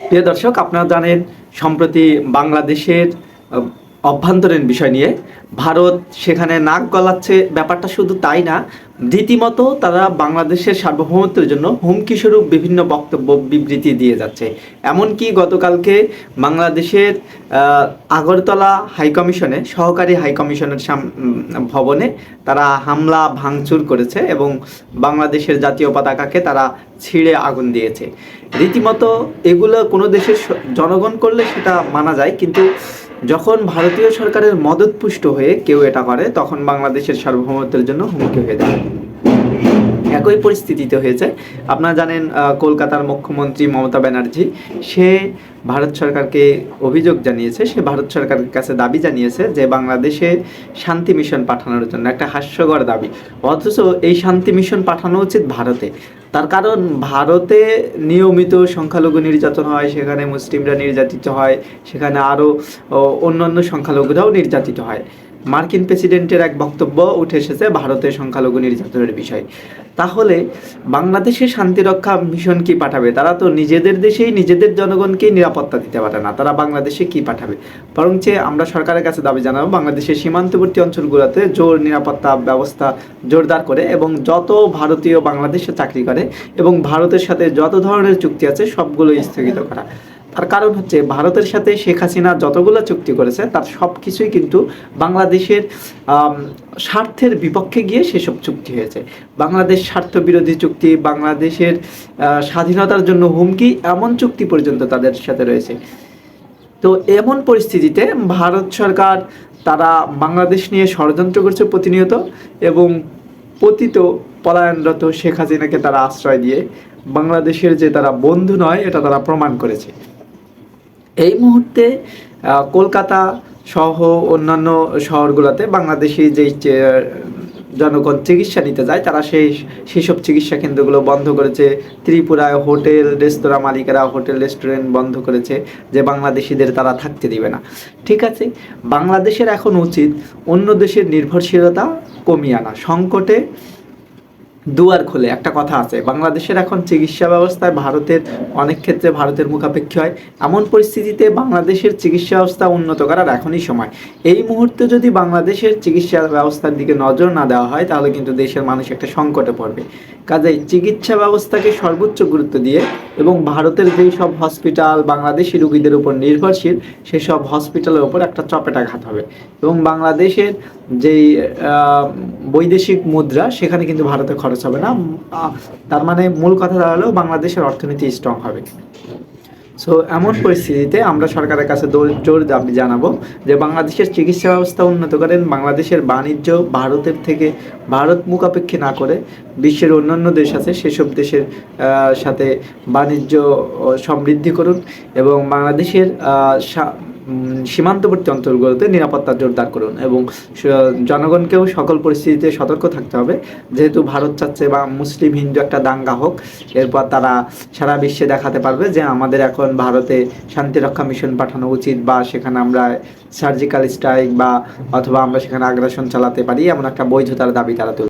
প্রিয় দর্শক আপনারা জানেন সম্প্রতি বাংলাদেশের অভ্যন্তরীণ বিষয় নিয়ে। ভারত সেখানে নাক গলাচ্ছে, ব্যাপারটা শুধু তাই না, রীতিমতো তারা বাংলাদেশের সার্বভৌমত্বের জন্য হুমকি স্বরূপ বিভিন্ন বক্তব্য বিবৃতি দিয়ে যাচ্ছে। এমনকি গতকালকে বাংলাদেশের আগরতলা হাইকমিশনে, সহকারী হাইকমিশনের ভবনে তারা হামলা ভাঙচুর করেছে এবং বাংলাদেশের জাতীয় পতাকাকে তারা ছিঁড়ে আগুন দিয়েছে। রীতিমতো এগুলো কোনো দেশের জনগণ করলে সেটা মানা যায়, কিন্তু যখন ভারতীয় সরকারের মদতপুষ্ট হয়ে কেউ এটা করে, তখন বাংলাদেশের সার্বভৌমত্বের জন্য হুমকি হয়ে যায় একই পরিস্থিতিতে হয়েছে। আপনারা জানেন কলকাতার মুখ্যমন্ত্রী মমতা ব্যানার্জি, সে ভারত সরকারকে অভিযোগ জানিয়েছে, সে ভারত সরকারের কাছে দাবি জানিয়েছে যে বাংলাদেশে শান্তি মিশন পাঠানোর জন্য একটা হাস্যকর দাবি। অথচ এই শান্তি মিশন পাঠানো উচিত ভারতে। তার কারণ ভারতে নিয়মিত সংখ্যালঘু নির্যাতন হয়, সেখানে মুসলিমরা নির্যাতিত হয়, সেখানে আরও অন্যান্য সংখ্যালঘুরাও নির্যাতিত হয়। মার্কিন প্রেসিডেন্টের এক বক্তব্য উঠে এসেছে ভারতের সংখ্যালঘু নির্যাতনের বিষয়। তাহলে বাংলাদেশে শান্তিরক্ষা মিশন কি পাঠাবে? তারা তো নিজেদের দেশেই নিজেদের জনগণকেই নিরাপত্তা দিতে পারে না। তারা বাংলাদেশে কি পাঠাবে? বরঞ্চ আমরা সরকারের কাছে দাবি জানাব, বাংলাদেশের সীমান্তবর্তী অঞ্চলগুলোতে জোর নিরাপত্তা ব্যবস্থা জোরদার করে এবং যত ভারতীয় বাংলাদেশে চাকরি করে এবং ভারতের সাথে যত ধরনের চুক্তি আছে সবগুলো স্থগিত করা। তার কারণ হচ্ছে ভারতের সাথে শেখ হাসিনা যতগুলো চুক্তি করেছে, তার সব কিছুই কিন্তু বাংলাদেশের স্বার্থের বিপক্ষে গিয়ে সেসব চুক্তি হয়েছে। বাংলাদেশ স্বার্থ বিরোধী চুক্তি, বাংলাদেশের স্বাধীনতার জন্য হুমকি, এমন চুক্তি পর্যন্ত তাদের সাথে রয়েছে। তো এমন পরিস্থিতিতে ভারত সরকার, তারা বাংলাদেশ নিয়ে ষড়যন্ত্র করছে প্রতিনিয়ত এবং পতিত পলায়নরত শেখ হাসিনাকে তারা আশ্রয় দিয়ে বাংলাদেশের যে তারা বন্ধু নয়, এটা তারা প্রমাণ করেছে। এই মুহূর্তে কলকাতা সহ অন্যান্য শহরগুলোতে বাংলাদেশি যেই জনগণ চিকিৎসা নিতে যায়, তারা সেই, সেসব চিকিৎসা কেন্দ্রগুলো বন্ধ করেছে। ত্রিপুরায় হোটেল, রেস্তোরাঁ মালিকেরা হোটেল, রেস্টুরেন্ট বন্ধ করেছে, যে বাংলাদেশিদের তারা থাকতে দিবে না। ঠিক আছে, বাংলাদেশের এখন উচিত অন্য দেশের নির্ভরশীলতা কমিয়ে আনা। সংকটে দুয়ার খোলে। একটা কথা আছে, বাংলাদেশের এখন চিকিৎসা ব্যবস্থায় ভারতের অনেক ক্ষেত্রে ভারতের মুখাপেক্ষী হয়। এমন পরিস্থিতিতে বাংলাদেশের চিকিৎসা ব্যবস্থা উন্নত করার এখনই সময়। এই মুহূর্তে যদি বাংলাদেশের চিকিৎসা ব্যবস্থার দিকে নজর না দেওয়া হয়, তাহলে কিন্তু দেশের মানুষ একটা সংকটে পড়বে। কাজেই চিকিৎসা ব্যবস্থাকে সর্বোচ্চ গুরুত্ব দিয়ে এবং ভারতের যেই সব হসপিটাল বাংলাদেশি রুগীদের উপর নির্ভরশীল সেসব হসপিটালের উপর একটা চপেটাঘাত হবে। এবং বাংলাদেশের যেই বৈদেশিক মুদ্রা, সেখানে কিন্তু ভারতে খরচ হবে না। তার মানে মূল কথা দাঁড়ালেও বাংলাদেশের অর্থনীতি স্ট্রং হবে। সো এমন পরিস্থিতিতে আমরা সরকারের কাছে জোর দাবি জানাব যে বাংলাদেশের চিকিৎসা ব্যবস্থা উন্নত করেন, বাংলাদেশের বাণিজ্য ভারতের থেকে ভারত মুখাপেক্ষী না করে বিশ্বের অন্যান্য দেশ আছে, সেসব দেশের সাথে বাণিজ্য সমৃদ্ধি করুন এবং বাংলাদেশের সীমান্তবর্তী অঞ্চলগুলোতে নিরাপত্তা জোরদার করুন এবং জনগণকেও সকল পরিস্থিতিতে সতর্ক থাকতে হবে। যেহেতু ভারত চাচ্ছে বা মুসলিম, হিন্দু একটা দাঙ্গা হোক, এরপর তারা সারা বিশ্বে দেখাতে পারবে যে আমাদের এখন ভারতে শান্তিরক্ষা মিশন পাঠানো উচিত বা সেখানে আমরা সার্জিক্যাল স্ট্রাইক বা অথবা আমরা সেখানে আগ্রাসন চালাতে পারি, এমন একটা বৈধতার দাবি তারা তুলবে